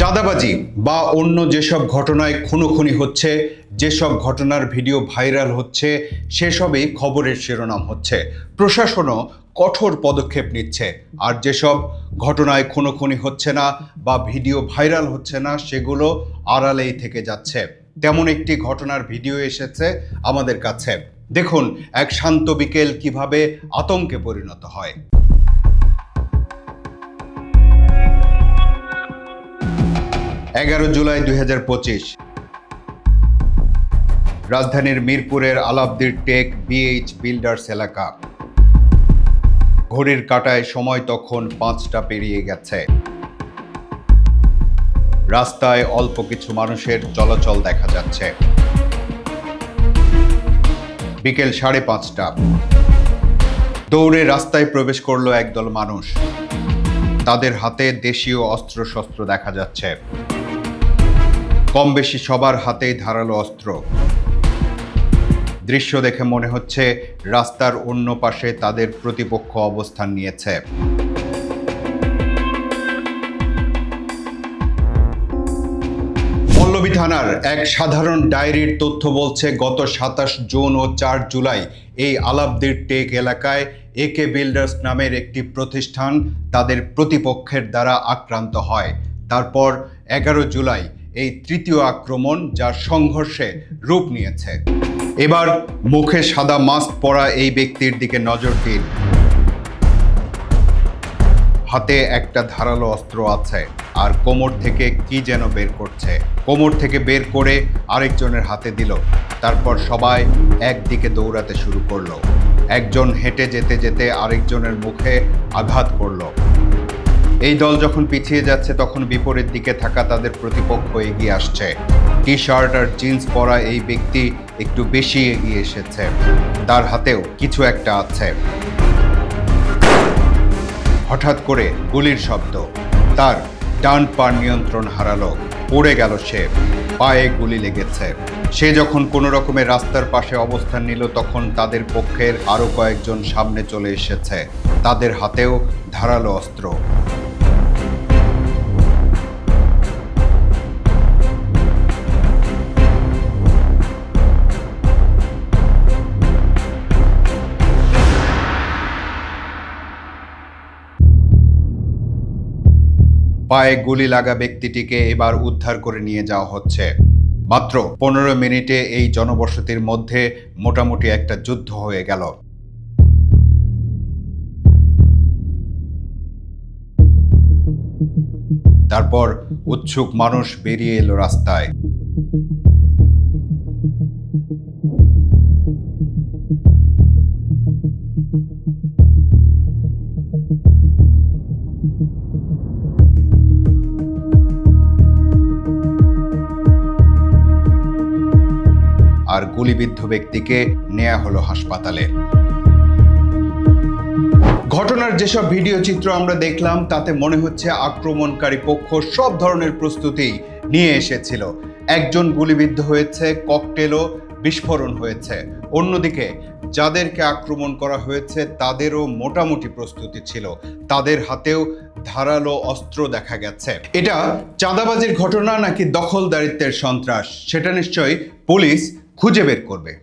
চাঁদাবাজি বা অন্য যেসব ঘটনায় খুনোখুনি হচ্ছে, যেসব ঘটনার ভিডিও ভাইরাল হচ্ছে, সেসবই খবরের শিরোনাম হচ্ছে। প্রশাসনও কঠোর পদক্ষেপ নিচ্ছে। আর যেসব ঘটনায় খুনোখুনি হচ্ছে না বা ভিডিও ভাইরাল হচ্ছে না, সেগুলো আড়ালেই থেকে যাচ্ছে। তেমন একটি ঘটনার ভিডিও এসেছে আমাদের কাছে। দেখুন, এক শান্ত বিকেল কীভাবে আতঙ্কে পরিণত হয়। এগারো জুলাই দুই হাজার পঁচিশ। রাজধানীর মিরপুরের আলাপদির টেক বিএইচ বিল্ডার্স এলাকা। ঘড়ির কাটায় সময় তখন পাঁচটা পেরিয়ে গেছে। রাস্তায় অল্প কিছু মানুষের চলাচল দেখা যাচ্ছে। বিকেল সাড়ে পাঁচটা। দৌড়ে রাস্তায় প্রবেশ করল একদল মানুষ। তাদের হাতে দেশীয় অস্ত্রশস্ত্র দেখা যাচ্ছে। কম বেশি সবার হাতেই ধারালো অস্ত্র। দৃশ্য দেখে মনে হচ্ছে রাস্তার অন্য পাশে তাদের প্রতিপক্ষ অবস্থান নিয়েছে। পল্লবী থানার এক সাধারণ ডায়েরির তথ্য বলছে, গত সাতাশ জুন ও চার জুলাই এই আলাবদির টেক এলাকায় একে বিল্ডার্স নামের একটি প্রতিষ্ঠান তাদের প্রতিপক্ষের দ্বারা আক্রান্ত হয়। তারপর এগারো জুলাই এই তৃতীয় আক্রমণ যা সংঘর্ষে রূপ নিয়েছে। এবার মুখে সাদা মাস্ক পরা এই ব্যক্তির দিকে নজর দিন। হাতে একটা ধারালো অস্ত্র আছে। আর কোমর থেকে কি যেন বের করছে। কোমর থেকে বের করে আরেকজনের হাতে দিল। তারপর সবাই একদিকে দৌড়াতে শুরু করল। একজন হেঁটে যেতে যেতে আরেকজনের মুখে আঘাত করল। এই দল যখন পিছিয়ে যাচ্ছে, তখন বিপরীত দিকে থাকা তাদের প্রতিপক্ষ এগিয়ে আসছে। টি শার্ট আর জিন্স পরা এই ব্যক্তি একটু বেশি এগিয়ে এসেছে। তার হাতেও কিছু একটা আছে। হঠাৎ করে গুলির শব্দ। তার ডান পা নিয়ন্ত্রণ হারালো। পড়ে গেল সে। পায়ে গুলি লেগেছে। সে যখন কোনো রকমের রাস্তার পাশে অবস্থান নিল, তখন তাদের পক্ষের আরও কয়েকজন সামনে চলে এসেছে। তাদের হাতেও ধারালো অস্ত্র। পায়ে গুলি লাগা ব্যক্তিটিকে এবার উদ্ধার করে নিয়ে যাওয়া হচ্ছে। মাত্র পনেরো মিনিটে এই জনবসতির মধ্যে মোটামুটি একটা যুদ্ধ হয়ে গেল। তারপর উৎসুক মানুষ বেরিয়ে এলো রাস্তায়। আর গুলিবিদ্ধ ব্যক্তিকে নেওয়া হলো হাসপাতালে। ঘটনার যেসব ভিডিও চিত্র আমরা দেখলাম, তাতে মনে হচ্ছে আক্রমণকারী পক্ষ সব ধরনের প্রস্তুতি নিয়ে এসেছিল। একজন গুলিবিদ্ধ হয়েছে, ককটেলও বিস্ফোরণ হয়েছে। অন্যদিকে, যাদেরকে আক্রমণ করা হয়েছে, তাদেরও মোটামুটি প্রস্তুতি ছিল। তাদের হাতেও ধারালো অস্ত্র দেখা গেছে। এটা চাঁদাবাজির ঘটনা নাকি দখলদারিত্বের সন্ত্রাস? সেটা নিশ্চয়ই পুলিশ খুঁজে বের করবে।